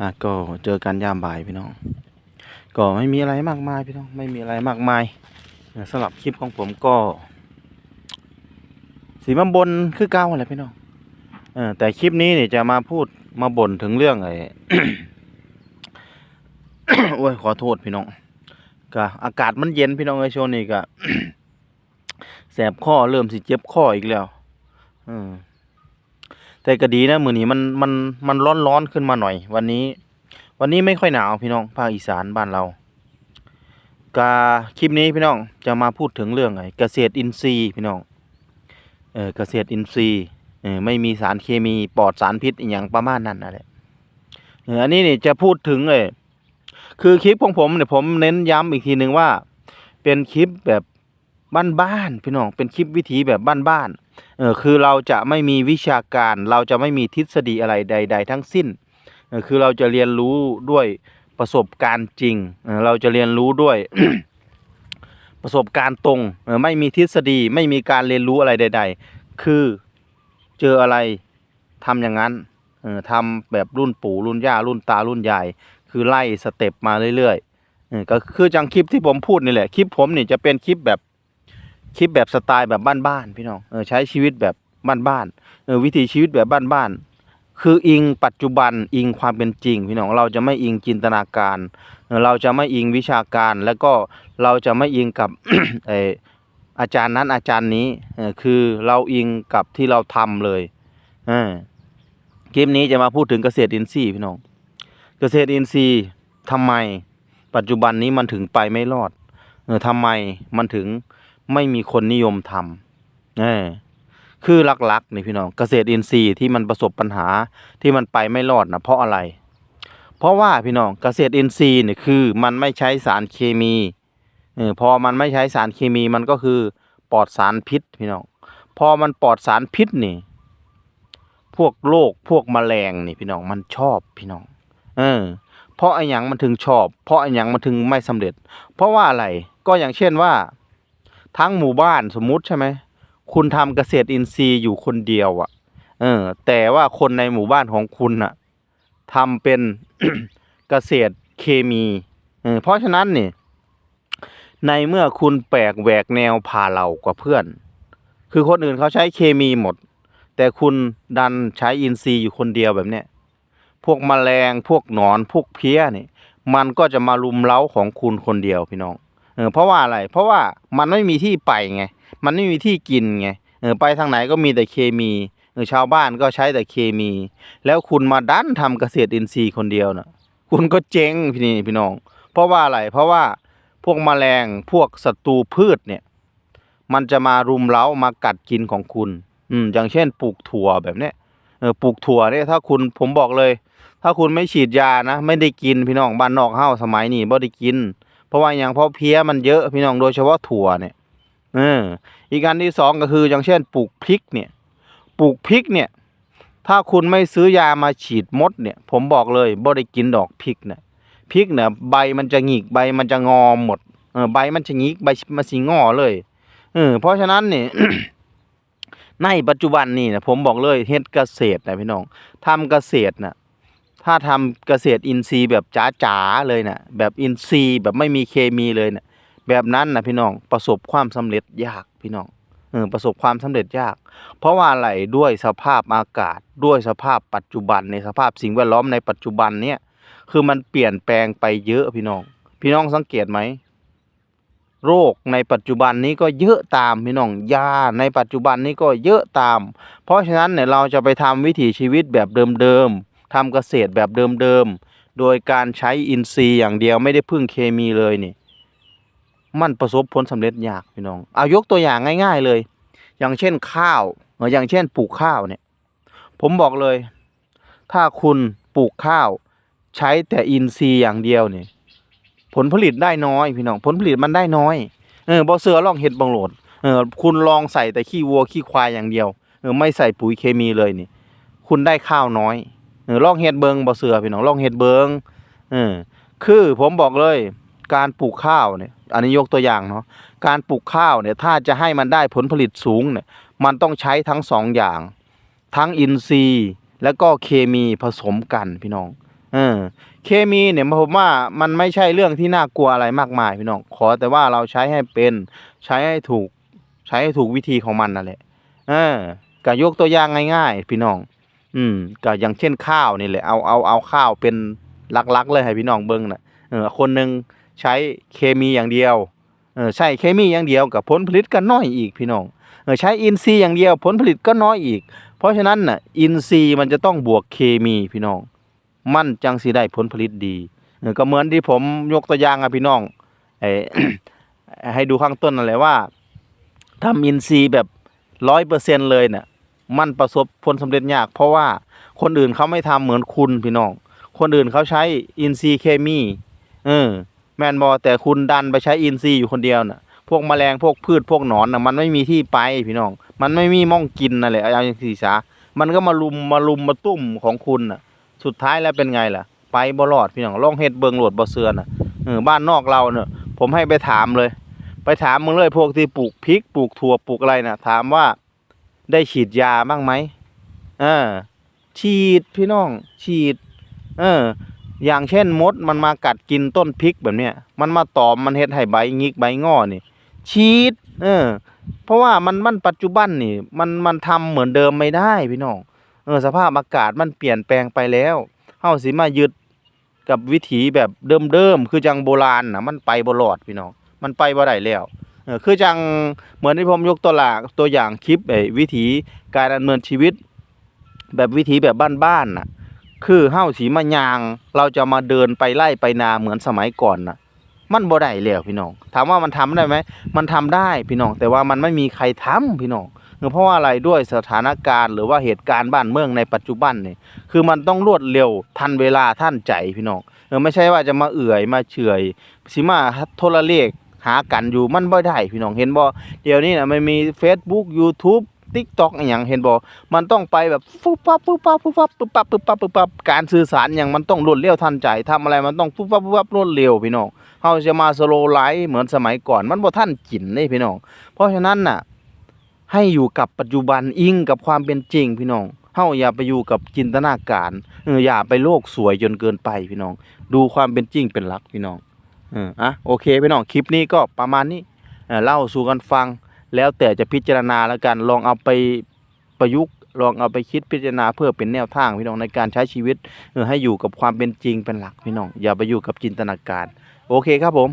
อะก็เจอกันยามบ่ายพี่น้อง ก็ไม่มีอะไรมากมายพี่น้อง ไม่มีอะไรมากมายสำหรับคลิปของผมก็ สีมาบนคือเก้าอะไรพี่น้องอแต่คลิปนี้เนี่ยจะมาพูดมาบ่นถึงเรื่องไอ้โอ้ยขอโทษพี่น้องก็อากาศมันเย็นพี่น้องเอ้ช่วงนี้ก็แสบข้อเริ่มสิเจ็บข้ออีกแล้ว อืม แต่ก็ดีนะมือนี้มันมันมันร้อนร้อนขึ้นมาหน่อย วันนี้ วันนี้ไม่ค่อยหนาวพี่น้องภาคอีสานบ้านเรากาคลิปนี้พี่น้องจะมาพูดถึงเรื่องไอ้เกษตรอินทรีย์พี่น้องเออเกษตรอินทรีย์เออไม่มีสารเคมีปลอดสารพิษอย่างประมาณนั้นนั่นแหละเอออันนี้นี่จะพูดถึงเออคือคลิปของผมเนี่ยผมเน้นย้ำอีกทีหนึ่งว่า เป็นคลิปแบบ บ้านๆพี่น้องเป็นคลิปวิถีแบบบ้านๆเออคือเราจะไม่มีวิชาการ เราจะไม่มีทฤษฎีอะไรใด ๆ ทั้งสิ้นเออคือเราจะเรียนรู้ด้วยประสบการณ์จริงเออเราจะเรียนรู้ด้วยประสบการณ์ตรงเออไม่มีทฤษฎีไม่มีการเรียนรู้อะไรใด ๆ คือเจออะไรทำอย่างนั้นเออทำแบบรุ่นปู่รุ่นย่ารุ่นตารุ่นยายคือไล่สเต็ปมาเรื่อยๆก็คือจังคลิปที่ผมพูดนี่แหละ คลิปผมนี่จะเป็นคลิปแบบ คลิปแบบสไตล์แบบบ้านๆพี่น้องเออใช้ชีวิตแบบบ้านๆเออวิถีชีวิตแบบบ้านๆคืออิงปัจจุบันอิงความเป็นจริง พี่น้องเราจะไม่อิงจินตนาการ เราจะไม่อิงวิชาการแล้วก็เราจะไม่อิงกับออาจารย์นั้นอาจารย์นี้เออคือเราอิงกับที่เราทำเลยเออคลิปนี้จะมาพูดถึงเกษตรอินทรีย์พี่น้องเกษตรอินทรีย์ทำไมปัจจุบันนี้มันถึงไปไม่รอดเออทำไมมันถึง ไม่มีคนนิยมทำเออคือหลักๆนี่พี่น้องเกษตรอินทรีย์ที่มันประสบปัญหาที่มันไปไม่รอดนะเพราะอะไร เพราะว่าพี่น้องเกษตรอินทรีย์เนี่ยคือมันไม่ใช้สารเคมีเออพอมันไม่ใช้สารเคมีมันก็คือปลอดสารพิษพี่น้องพอมันปลอดสารพิษนี่ พวกโรคพวกแมลงนี่พี่น้องมันชอบพี่น้อง เออ เพราะไอ้ยังมันถึงชอบ เพราะไอ้ยังมันถึงไม่สำเร็จ เพราะว่าอะไรก็อย่างเช่นว่า ทั้งหมู่บ้านสมมุติใช่ไหมคุณทำเกษตรอินทรีย์อยู่คนเดียวอะ่ะ เออ แต่ว่าคนในหมู่บ้านของคุณน่ะทำเป็นเกษตรเคมีเออเพราะฉะนั้นนี่ในเมื่อคุณแปลกแหวกแนวผ่าเหล่ากว่าเพื่อน คือคนอื่นเขาใช้เคมีหมด แต่คุณดันใช้อินทรีย์อยู่คนเดียวแบบเนี้ยพวกแมลงพวกหนอนพวกเพี้ยนี่ มันก็จะมาลุมเล้าของคุณคนเดียวพี่น้อง เออเพราะว่าอะไร เพราะว่ามันไม่มีที่ไปไง มันไม่มีที่กินไงเออไปทางไหนก็มีแต่เคมีเออชาวบ้านก็ใช้แต่เคมี แล้วคุณมาดันทำเกษตรอินทรีย์คนเดียวน่ะคุณก็เจ๊งพี่นี่พี่น้อง เพราะว่าอะไร เพราะว่าพวกแมลงพวกศัตรูพืชเนี่ย มันจะมารุมเร้ามากัดกินของคุณ อืมอย่างเช่นปลูกถั่วแบบเนี้ยเออปลูกถั่วเนี่ยถ้าคุณผมบอกเลย ถ้าคุณไม่ฉีดยานะ ไม่ได้กินพี่น้องบ้านนอกเฮ้าสมัยนี้บ่ได้กิน เพราะว่าอย่างเพราะเพี้ยมันเยอะพี่น้องโดยเฉพาะถั่วเนี่ยเอออีกอันที่สองก็คืออย่างเช่นปลูกพริกเนี่ยปลูกพริกเนี่ยถ้าคุณไม่ซื้อยามาฉีดมดเนี่ย ผมบอกเลยบ่ได้กินดอกพริกเนี่ยพริกเนี่ยใบมันจะหงิกใบมันจะงอหมดเออใบมันจะหงิกใบมันสิงอเลยเออเพราะฉะนั้นเนี่ยในปัจจุบันนี่นะผมบอกเลยเฮ็ดเกษตรนะพี่น้องทำเกษตรนะ ถ้าทำเกษตรอินทรีย์แบบจ๋าๆเลยนะแบบอินทรีย์แบบไม่มีเคมีเลยนะแบบนั้นนะพี่น้องประสบความสำเร็จยากพี่น้องเออประสบความสำเร็จยาก เพราะว่าอะไรด้วยสภาพอากาศด้วยสภาพปัจจุบันในสภาพสิ่งแวดล้อมในปัจจุบันเนี่ยคือมันเปลี่ยนแปลงไปเยอะพี่น้อง พี่น้องสังเกตไหมโรคในปัจจุบันนี้ก็เยอะตามพี่น้องยาในปัจจุบันนี้ก็เยอะตาม เพราะฉะนั้นเนี่ยเราจะไปทำวิถีชีวิตแบบเดิมๆ ทำเกษตรแบบเดิมๆ โดยการใช้อินทรีย์อย่างเดียวไม่ได้พึ่งเคมีเลยนี่ มันประสบผลสำเร็จยากพี่น้อง เอายกตัวอย่างง่าย ๆเลย อย่างเช่นข้าวเอออย่างเช่นปลูกข้าวเนี่ย ผมบอกเลย ถ้าคุณปลูกข้าว ใช้แต่อินทรีย์อย่างเดียวเนี่ยผลผลิตได้น้อยพี่น้อง ผลผลิตมันได้น้อย เออบอเสือลองเห็ดบังโหลด เออคุณลองใส่แต่ขี้วัวขี้ควายอย่างเดียว เออไม่ใส่ปุ๋ยเคมีเลยนี่ คุณได้ข้าวน้อย ลองเห็ดเบิงบอเสือพี่น้องลองเห็ดเบิงเออคือผมบอกเลย การปลูกข้าวเนี่ย อันนี้ยกตัวอย่างเนาะการปลูกข้าวเนี่ย ถ้าจะให้มันได้ผลผลิตสูงเนี่ย มันต้องใช้ทั้งสองอย่าง ทั้งอินทรีย์ แล้วก็เคมีผสมกันพี่น้อง เออ เคมีเนี่ยผมว่ามันไม่ใช่เรื่องที่น่ากลัวอะไรมากมายพี่น้อง ขอแต่ว่าเราใช้ให้เป็นใช้ให้ถูก ใช้ให้ถูกวิธีของมันนั่นแหละเออก็ยกตัวอย่างง่าย ๆ พี่น้อง อืมก็อย่างเช่นข้าวนี่แหละเอาเอาเอาข้าวเป็นลักๆเลยให้พี่น้องเบิ่งน่ะเออคนหนึ่งใช้เคมีอย่างเดียวเออใช่เคมีอย่างเดียวกับผลผลิตก็น้อยอีกพี่น้องเออใช้อินทรีย์อย่างเดียวผลผลิตก็น้อยอีก เพราะฉะนั้นน่ะอินทรีย์มันจะต้องบวกเคมีพี่น้อง มันจังสิได้ผลผลิตดีเออก็เหมือนที่ผมยกตัวอย่างอะพี่น้องไอให้ดูข้างต้นนั่นแหละว่าทำอินทรีย์แบบร้อยเปอร์เซ็นเลยเนี่ย มันประสบผลสำเร็จยาก เพราะว่าคนอื่นเขาไม่ทำเหมือนคุณพี่น้อง คนอื่นเขาใช้อินทรีเคมีเออแมนบอแต่คุณดันไปใช้อินทรีอยู่คนเดียวน่ะ พวกแมลงพวกพืชพวกหนอนน่ะมันไม่มีที่ไปพี่น้อง มันไม่มีม่องกินนั่นแหละเอาอย่างสีสามันก็มาลุมมาลุมมาตุ้มของคุณน่ะ สุดท้ายแล้วเป็นไงล่ะ ไปบ่รอดพี่น้องล่องเฮ็ดเบิงโหลดบ่เสือน่ะเออบ้านนอกเราเน่ะผมให้ไปถามเลย ไปถามมึงเลยพวกที่ปลูกพริกปลูกถั่วปลูกอะไรน่ะ ถามว่า ได้ฉีดยาบ้างไหมเออ ฉีดพี่น้อง ฉีด เออ อย่างเช่นมดมันมากัดกินต้นพริกแบบเนี้ย มันมาตอมมันเฮ็ดให้ใบงิกใบงอนี่ ฉีด เออ เพราะว่ามันมันปัจจุบันนี่ มันมันทำเหมือนเดิมไม่ได้พี่น้อง เออ สภาพอากาศมันเปลี่ยนแปลงไปแล้วเฮาสิมายึดกับวิถีแบบเดิมๆ คือจังโบราณนะมันไปบ่รอดพี่น้อง มันไปบ่ได้แล้ว คือจังเหมือนที่ผมยกตัวอย่างตัวอย่างคลิปไอ้วิถีการดำเนินชีวิต แบบวิถีแบบบ้านๆน่ะ คือเฮาสิมายาง เราจะมาเดินไปไล่ไปนาเหมือนสมัยก่อนน่ะ มันบ่ได้แล้วพี่น้อง ถามว่ามันทำได้ไหมมันทำได้พี่น้อง แต่ว่ามันไม่มีใครทำพี่น้องเพราะว่าอะไรด้วยสถานการณ์ หรือว่าเหตุการณ์บ้านเมืองในปัจจุบันนี่คือมันต้องรวดเร็วทันเวลาท่านใจพี่น้องไม่ใช่ว่าจะมาเอื่อยมาเฉยสิมาโทรเลข หากันอยู่มันบ่ได้พี่น้องเห็นบ่เดี๋ยวนี้น่ะมันมี Facebook YouTube TikTok อย่างเห็นบ่มันต้องไปแบบฟุบปั๊บฟุบปั๊บฟุบปั๊บปุ๊บปั๊บปุ๊บปั๊บปุ๊บปั๊บการสื่อสารอย่างมันต้องรวดเร็วทันใจทำอะไรมันต้องฟุบปั๊บฟุบปั๊บรวดเร็วพี่น้องเฮาจะมาสโลไลฟ์เหมือนสมัยก่อนมันบ่ทันกินเด้พี่น้อง เพราะฉะนั้นน่ะ ให้อยู่กับปัจจุบันอิงกับความเป็นจริงพี่น้องเฮาอย่าไปอยู่กับจินตนาการเอออย่าไปโลกสวยจนเกินไปพี่น้อง ดูความเป็นจริงเป็นหลักพี่น้อง อะโอเคพี่น้องคลิปนี้ก็ประมาณนี้เล่าสู่กันฟัง แล้วแต่จะพิจารณาแล้วกันลองเอาไปประยุกต์ลองเอาไปคิดพิจารณาเพื่อเป็นแนวทางพี่น้องในการใช้ชีวิตให้อยู่กับความเป็นจริงเป็นหลักพี่น้องอย่าไปอยู่กับจินตนาการ โอเคครับผม